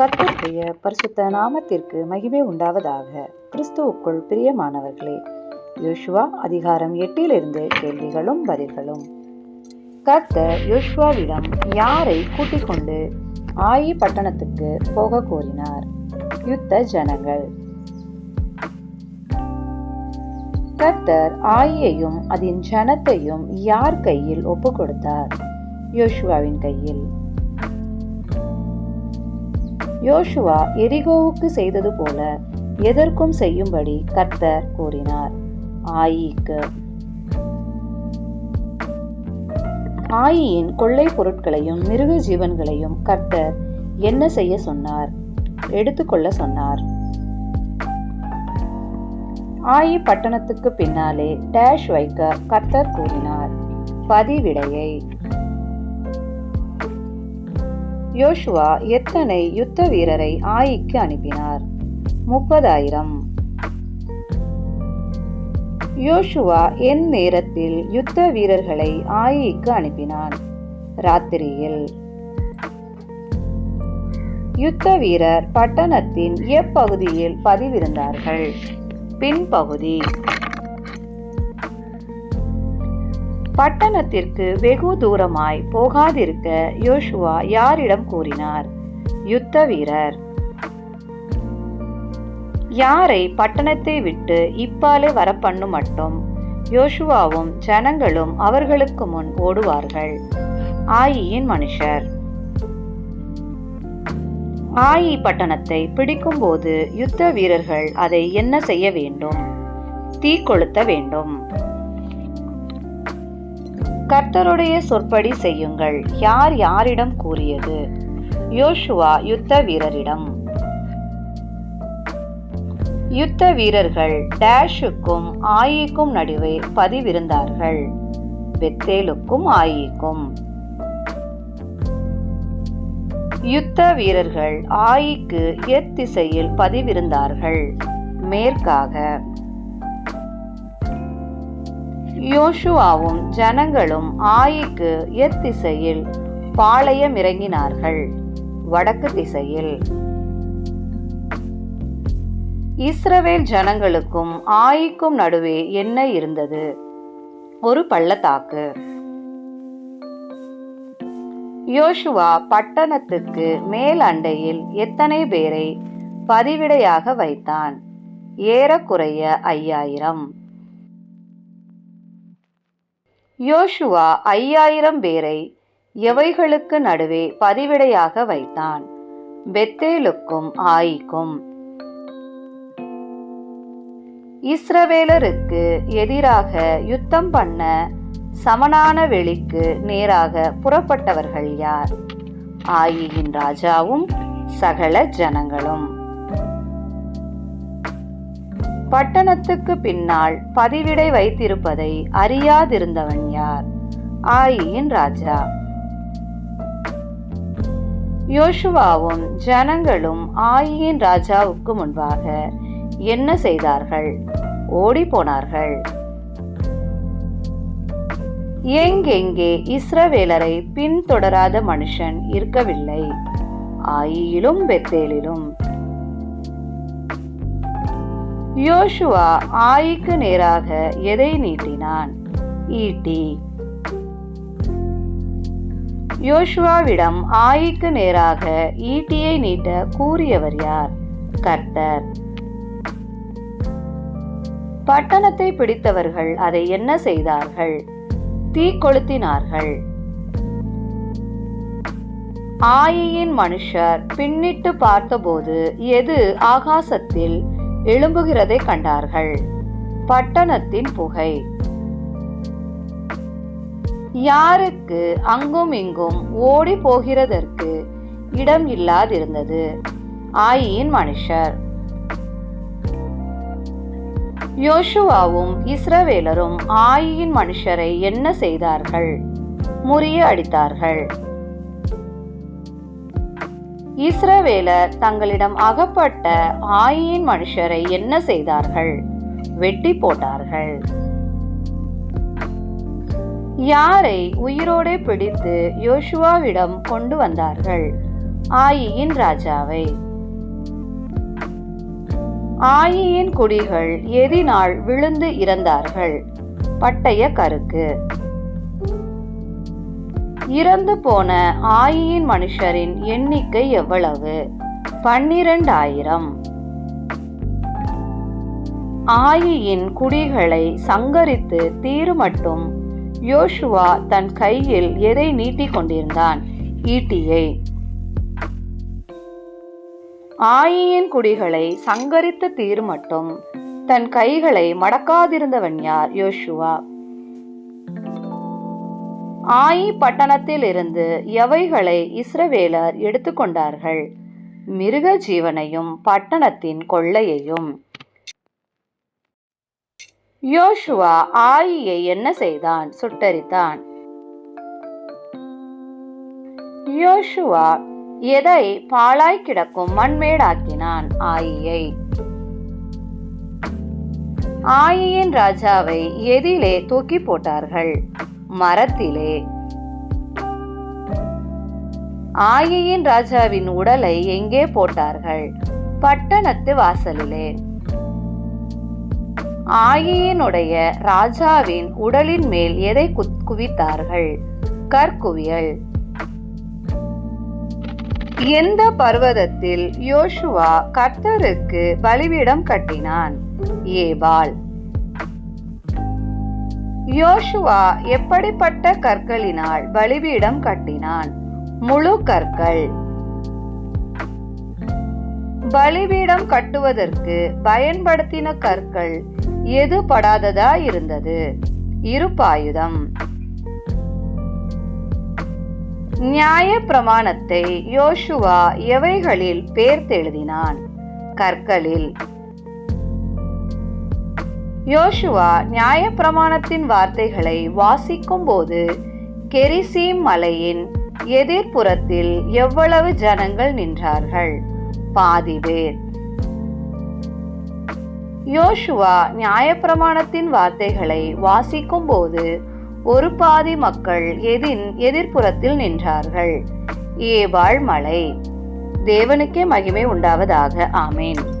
கர்த்தருடைய பரிசுத்த நாமத்திற்கு மகிமை உண்டாவதாக கிறிஸ்துவுக்குள் பிரியமானவர்களே யோசுவா அதிகாரம் எட்டிலிருந்து கேள்விகளும் பதில்களும். கர்த்தர் யோசுவாவிடம் யாரை கூட்டிக் கொண்டு ஆயி பட்டணத்துக்கு போக கோரினார்? யுத்த ஜனங்கள். கர்த்தர் ஆயியையும் அதன் ஜனத்தையும் யார் கையில் ஒப்பு கொடுத்தார் யோசுவாவின் கையில். யோசுவா எரிகோவுக்கு செய்தது போல எதற்கும் செய்யும்படி கர்த்தர் கூறினார். ஆயிக்கு. ஆயியின் கொள்ளை பொருட்களையும் மிருக ஜீவன்களையும் கர்த்தர் என்ன செய்ய சொன்னார்? எடுத்துக்கொள்ள சொன்னார். ஆயி பட்டணத்துக்கு பின்னாலே டேஷ் வைக்க கர்த்தர் கூறினார். பதிவிடையை. யோசுவா எத்தனை யுத்த வீரரை ஆயிக்கு அனுப்பினார்? முப்பதாயிரம். யோசுவா என் நேரத்தில் யுத்த வீரர்களை ஆயிக்கு அனுப்பினான். ராத்திரியில். யுத்த வீரர் பட்டணத்தின் எப்பகுதியில் பதிவிருந்தார்கள்? பின்பகுதி. பட்டணத்திற்கு வெகு தூரமாய் போகாதிருக்க யோசுவா யாரிடம் கூறினார்? யுத்த வீரர். யாரை பட்டணத்தை விட்டு இப்பாலே வரப்பண்ணு மட்டும்? யோசுவாவும் ஜனங்களும் அவர்களுக்கு முன் ஓடுவார்கள். ஆயியின் மனுஷர். ஆயி பட்டணத்தை பிடிக்கும்போது யுத்த வீரர்கள் அதை என்ன செய்ய வேண்டும்? தீ கொளுத்த வேண்டும். கர்த்தருடைய சொற்படி செய்யுங்கள். யார் யாரிடம் கூறியது? யோசுவா யுத்த வீரரிடம். யுத்த வீரர்கள் டேஷுக்கும் ஆயிக்கும் நடுவே பதிவிருந்தார்கள். பெத்தேலுக்கும் ஆயிக்கும். யுத்த வீரர்கள் ஆயிக்கு எத்திசையில் பதிவிருந்தார்கள். மேற்காக யோசுவாவும் ஜனங்களும் ஆயிக்கு எத்திசையில் பாளையம் இறங்கினார்கள் வடக்கு திசையில். இஸ்ரவேல் ஜனங்களுக்கும் ஆயிக்கும் நடுவே என்ன இருந்தது? ஒரு பள்ளத்தாக்கு. யோசுவா பட்டணத்துக்கு மேல் அண்டையில் எத்தனை பேரை பதிவிடையாக வைத்தான்? ஏறக்குறைய ஐயாயிரம். யோசுவா ஐயாயிரம் பேரை எவைகளுக்கு நடுவே பதிவிடையாக வைத்தான்? பெத்தேலுக்கும் ஆயிக்கும். இஸ்ரவேலருக்கு எதிராக யுத்தம் பண்ண சமனான வெளிக்கு நேராக புறப்பட்டவர்கள் யார்? ஆயியின் ராஜாவும் சகல ஜனங்களும். பட்டணத்துக்கு பின்னால் பதிவிடை வைத்திருப்பதை அறியாதிருந்தவன் யார்? ஆயியின் ராஜா. யோசுவாவும் ஜனங்களும் ஆயியின் ராஜாவுக்கு முன்பாக என்ன செய்தார்கள்? ஓடி போனார்கள் எங்கெங்கே இஸ்ரவேலரை பின்தொடராத மனுஷன் இருக்கவில்லை? ஆயியிலும் பெத்தேலிலும். யோசுவா ஆயிக்கு நேராக எதை நீட்டினான்? ஈட்டி. யோசுவாவிடம் ஆயிக்கு நேராக ஈட்டியை நீட்ட கூறியவர் யார்? கர்த்தர். பட்டணத்தை பிடித்தவர்கள் அதை என்ன செய்தார்கள்? தீ கொளுத்தினார்கள். ஆயியின் மனுஷர் பின்னிட்டு பார்த்தபோது எது ஆகாசத்தில் எழும்புகிறதை கண்டார்கள். பட்டணத்தின் புகை. யாருக்கு அங்கும் இங்கும் ஓடி போகிறதற்கு இடம் இல்லாதிருந்தது. ஆயியின் மனுஷர். யோசுவாவும் இஸ்ரவேலரும் ஆயின் மனுஷரை என்ன செய்தார்கள்? முறிய அடித்தார்கள் இஸ்ரவேலர் தங்களிடம் அகப்பட்ட ஆயின் மனுஷரை என்ன செய்தார்கள்? வெட்டி போட்டார்கள். யாரை உயிரோடே பிடித்து யோசுவாவிடம் கொண்டு வந்தார்கள்? ஆயியின் ராஜாவை. ஆயியின் குடிகள் எதினால் விழுந்து இறந்தார்கள். பட்டய கருக்கு. இறந்து போன ஆயியின் மனுஷரின் எண்ணிக்கை எவ்வளவு? பன்னிரண்டாயிரம். ஆயியின் குடிகளை சங்கரித்து தீருமட்டும் யோசுவா தன் கையில் எதை நீட்டிக் கொண்டிருந்தான்? ஈட்டியை. ஆயியின் குடிகளை சங்கரித்து தீருமட்டும் தன் கைகளை மடக்காதிருந்தவன் யார்? யோசுவா. ஆயி பட்டணத்தில் இருந்து எவைகளை இஸ்ரவேலர் எடுத்துக்கொண்டார்கள்? மிருக ஜீவனையும் பட்டணத்தின் கொள்ளையையும். யோசுவா ஆயியை என்ன செய்தான்? சுட்டரித்தான். யோசுவா எதை பாழாய் கிடக்கும் மண்மேடாக்கினான் ஆயியை. ஆயியின் ராஜாவை எதிலே தூக்கி போட்டார்கள். மரத்திலே. ஆயியின் ராஜாவின் உடலை எங்கே போட்டார்கள்? பட்டணத்து வாசலிலே. ஆயியினுடைய ராஜாவின் உடலின் மேல் எதை குத்- குவித்தார்கள்? கற்குவியல். எந்த பர்வதத்தில் யோசுவா கர்த்தருக்கு பலிபீடம் கட்டினான்? ஏபால். யோசுவா எப்படிப்பட்ட கற்களினால் பலிபீடம் கட்டினான்? முழு கற்கள். பலிபீடம் கட்டுவதற்கு பயன்படுத்தின கற்கள் எது படாததா இருந்தது? இருப்பாயுதம். நியாய பிரமாணத்தை யோசுவா எவைகளில் பேர்த்தெழுதினான்? கற்களில். யோசுவா நியாயப்பிரமாணத்தின் வார்த்தைகளை வாசிக்கும் போது கெரிசீம் மலையின் எதிர்ப்புறத்தில் எவ்வளவு ஜனங்கள் நின்றார்கள்? பாதி பேர். யோசுவா நியாயப்பிரமாணத்தின் வார்த்தைகளை வாசிக்கும் போது ஒரு பாதி மக்கள் எதின் எதிர்ப்புறத்தில் நின்றார்கள். ஏவாள் மலை. தேவனுக்கே மகிமை உண்டாவதாக. ஆமேன்.